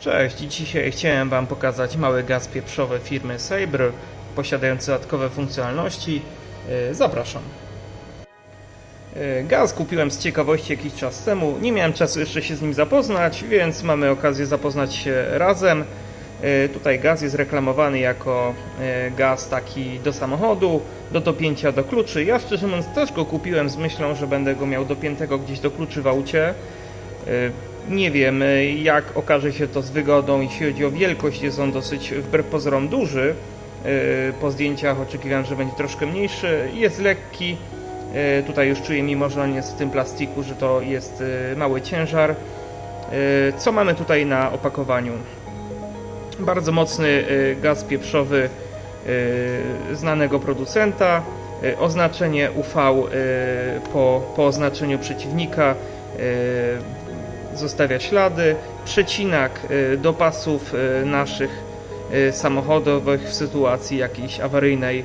Cześć, dzisiaj chciałem Wam pokazać mały gaz pieprzowy firmy Sabre, posiadający dodatkowe funkcjonalności. Yy, Zapraszam. Yy, Gaz kupiłem z ciekawości jakiś czas temu. Nie miałem czasu jeszcze się z nim zapoznać, więc mamy okazję zapoznać się razem. Yy, Tutaj gaz jest reklamowany jako gaz taki do samochodu, do dopięcia do kluczy. Ja szczerze mówiąc też go kupiłem z myślą, że będę go miał dopiętego gdzieś do kluczy w aucie. Nie wiem, y, jak okaże się to z wygodą, jeśli chodzi o wielkość, jest on dosyć wbrew pozorom duży. Y, Po zdjęciach oczekiwałem, że będzie troszkę mniejszy. Jest lekki. Y, Tutaj już czuję, mimo że on jest w tym plastiku, że to jest mały ciężar. Co mamy tutaj na opakowaniu? Bardzo mocny gaz pieprzowy znanego producenta. Oznaczenie UV po, po oznaczeniu przeciwnika zostawia ślady. Przecinak y, do pasów y, naszych y, samochodowych w sytuacji jakiejś awaryjnej,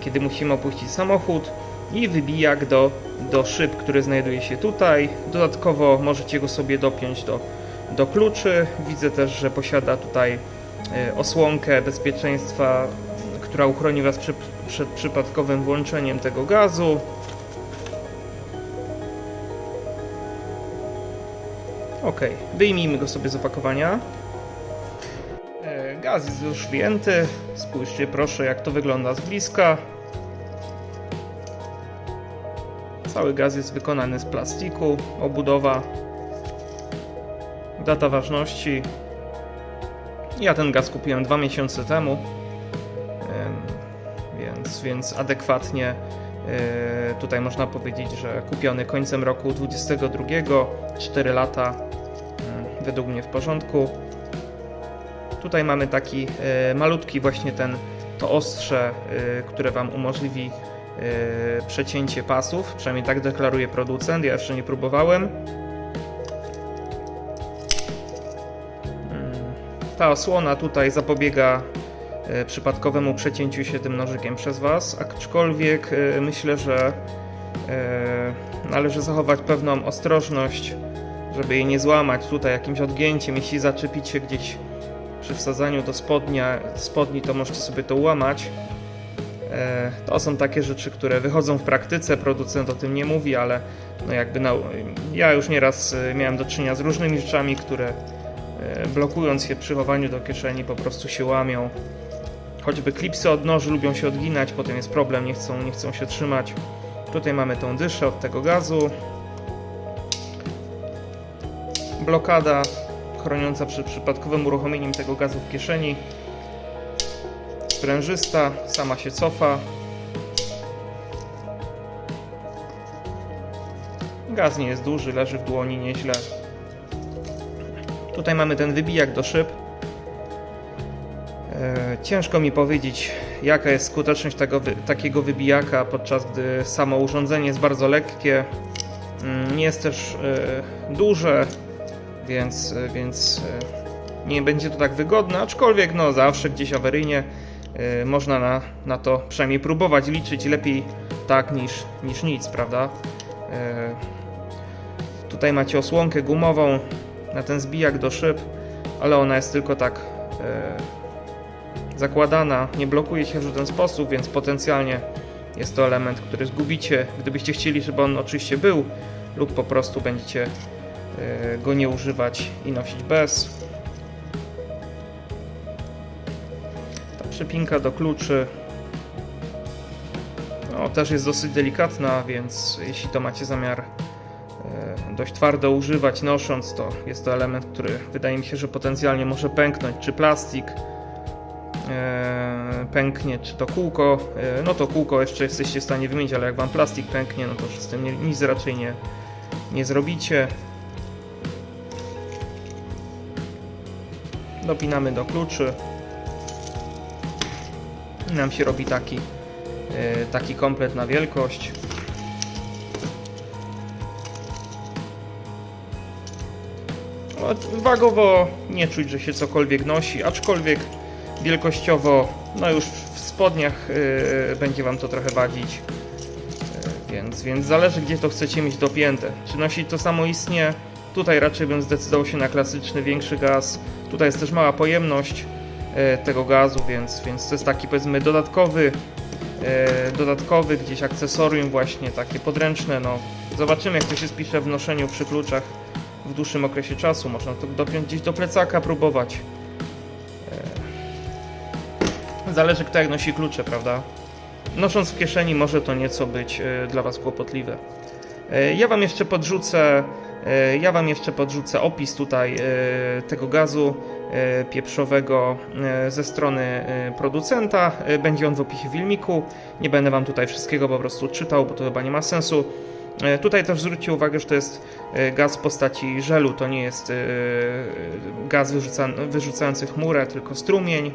kiedy musimy opuścić samochód. I wybijak do, do szyb, który znajduje się tutaj. Dodatkowo możecie go sobie dopiąć do, do kluczy. Widzę też, że posiada tutaj osłonkę bezpieczeństwa, która uchroni Was przy, przed przypadkowym włączeniem tego gazu. Ok, wyjmijmy go sobie z opakowania. E, Gaz jest już wyjęty. Spójrzcie proszę, jak to wygląda z bliska. Cały gaz jest wykonany z plastiku. Obudowa. Data ważności. Ja ten gaz kupiłem dwa miesiące temu, Em, więc, więc adekwatnie tutaj można powiedzieć, że kupiony końcem roku 22, 4 lata mm, według mnie w porządku. Tutaj mamy taki e, malutki właśnie ten to ostrze, e, które Wam umożliwi e, przecięcie pasów, przynajmniej tak deklaruje producent, ja jeszcze nie próbowałem. Mm, Ta osłona tutaj zapobiega e, przypadkowemu przecięciu się tym nożykiem przez Was, aczkolwiek e, myślę, że e, należy zachować pewną ostrożność, żeby jej nie złamać tutaj jakimś odgięciem. Jeśli zaczepić się gdzieś przy wsadzaniu do spodnia, spodni, to możecie sobie to łamać. E, To są takie rzeczy, które wychodzą w praktyce, producent o tym nie mówi, ale no jakby na, ja już nieraz e, miałem do czynienia z różnymi rzeczami, które e, blokując się przy chowaniu do kieszeni po prostu się łamią. Choćby klipsy od noży lubią się odginać, potem jest problem, nie chcą, nie chcą się trzymać. Tutaj mamy tą dyszę od tego gazu. Blokada chroniąca przed przypadkowym uruchomieniem tego gazu w kieszeni. Sprężysta, sama się cofa. Gaz nie jest duży, leży w dłoni nieźle. Tutaj mamy ten wybijak do szyb. E, Ciężko mi powiedzieć, jaka jest skuteczność tego, takiego wybijaka, podczas gdy samo urządzenie jest bardzo lekkie. Mm, Nie jest też e, duże, więc, e, więc nie będzie to tak wygodne, aczkolwiek no, zawsze gdzieś awaryjnie można na, na to przynajmniej próbować liczyć lepiej tak niż, niż nic, prawda? Tutaj macie osłonkę gumową na ten zbijak do szyb, ale ona jest tylko tak zakładana, nie blokuje się w żaden sposób, więc potencjalnie jest to element, który zgubicie, gdybyście chcieli, żeby on oczywiście był, lub po prostu będziecie e, go nie używać i nosić bez. Ta przypinka do kluczy no, też jest dosyć delikatna, więc jeśli to macie zamiar e, dość twardo używać nosząc, to jest to element, który wydaje mi się, że potencjalnie może pęknąć, czy plastik pęknie, czy to kółko, e, no to kółko jeszcze jesteście w stanie wymienić, ale jak wam plastik pęknie, no to już z tym nic raczej nie, nie zrobicie. Dopinamy do kluczy. I nam się robi taki, e, taki komplet na wielkość. Wagowo nie czuć, że się cokolwiek nosi, aczkolwiek wielkościowo, no już w spodniach yy, będzie Wam to trochę wadzić. Yy, więc, więc zależy, gdzie to chcecie mieć dopięte. Czy nosić to samoistnie, Tutaj raczej bym zdecydował się na klasyczny, większy gaz. Tutaj jest też mała pojemność e, tego gazu, więc, więc to jest taki powiedzmy dodatkowy, e, dodatkowy gdzieś akcesorium właśnie takie podręczne. No. Zobaczymy jak to się spisze w noszeniu przy kluczach w dłuższym okresie czasu. Można to dopiąć gdzieś do plecaka, próbować. Zależy kto jak nosi klucze, prawda? Nosząc w kieszeni może to nieco być e, dla Was kłopotliwe. E, Ja Wam jeszcze podrzucę, e, ja Wam jeszcze podrzucę opis tutaj tego gazu pieprzowego ze strony producenta. Będzie on w opisie filmiku. Nie będę Wam tutaj wszystkiego po prostu czytał, bo to chyba nie ma sensu. Tutaj też zwróćcie uwagę, że to jest gaz w postaci żelu, to nie jest gaz wyrzuca, wyrzucający chmurę, tylko strumień.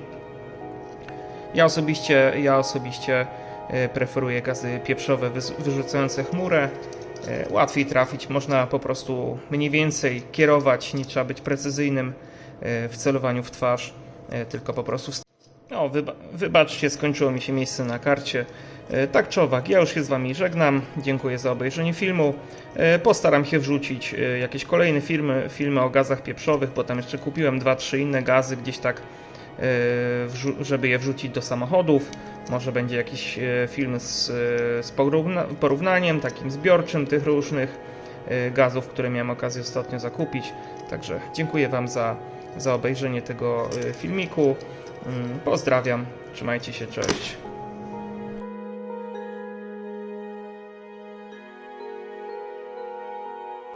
Ja osobiście, ja osobiście e, preferuję gazy pieprzowe wyrzucające chmurę. E, Łatwiej trafić, można po prostu mniej więcej kierować, nie trzeba być precyzyjnym e, w celowaniu w twarz, tylko po prostu. st- O, wyba- wybaczcie, skończyło mi się miejsce na karcie. Tak czy owak, ja już się z Wami żegnam. Dziękuję za obejrzenie filmu. Postaram się wrzucić jakieś kolejne filmy, filmy o gazach pieprzowych, bo tam jeszcze kupiłem dwa, trzy inne gazy gdzieś tak żeby je wrzucić do samochodów. Może będzie jakiś e, film z, e, z porówna- porównaniem takim zbiorczym tych różnych e, gazów, które miałem okazję ostatnio zakupić. Także dziękuję Wam za, za obejrzenie tego e, filmiku. Mm, Pozdrawiam, trzymajcie się, cześć.